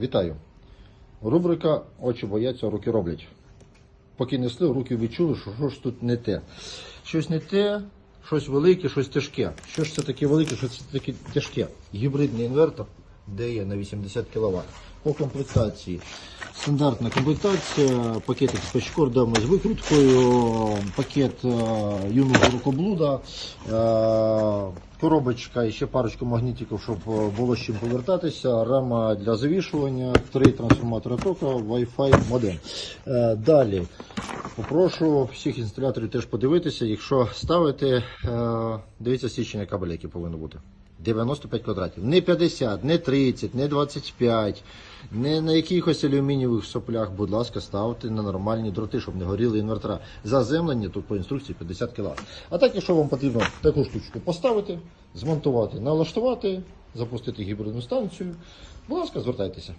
Вітаю. Рубрика Очі бояться, руки роблять. Поки несли, руки відчули, що щось тут не те. Щось не те, щось велике, щось тяжке. Що ж це таке велике, що це таке тяжке? Гібридний інвертор DE на 80 кВт. По комплектації. Стандартна комплектація, пакетик з пачкордами з викруткою, пакет е, юного рукоблуда, е, коробочка і ще парочку магнітиків, щоб е, було з чим повертатися, рама для завішування, три трансформатори тока, Wi-Fi модем. Е, Далі попрошу всіх інсталяторів теж подивитися, якщо ставите, е, дивіться січення кабеля, який повинно бути. 95 квадратів. Не 50, не 30, не 25, не на якихось алюмінієвих соплях, будь ласка, ставте на нормальні дроти, щоб не горіли інвертора. Заземлення тут по інструкції 50 кВт. А так, якщо вам потрібно таку штучку поставити, змонтувати, налаштувати, запустити гібридну станцію, будь ласка, звертайтеся.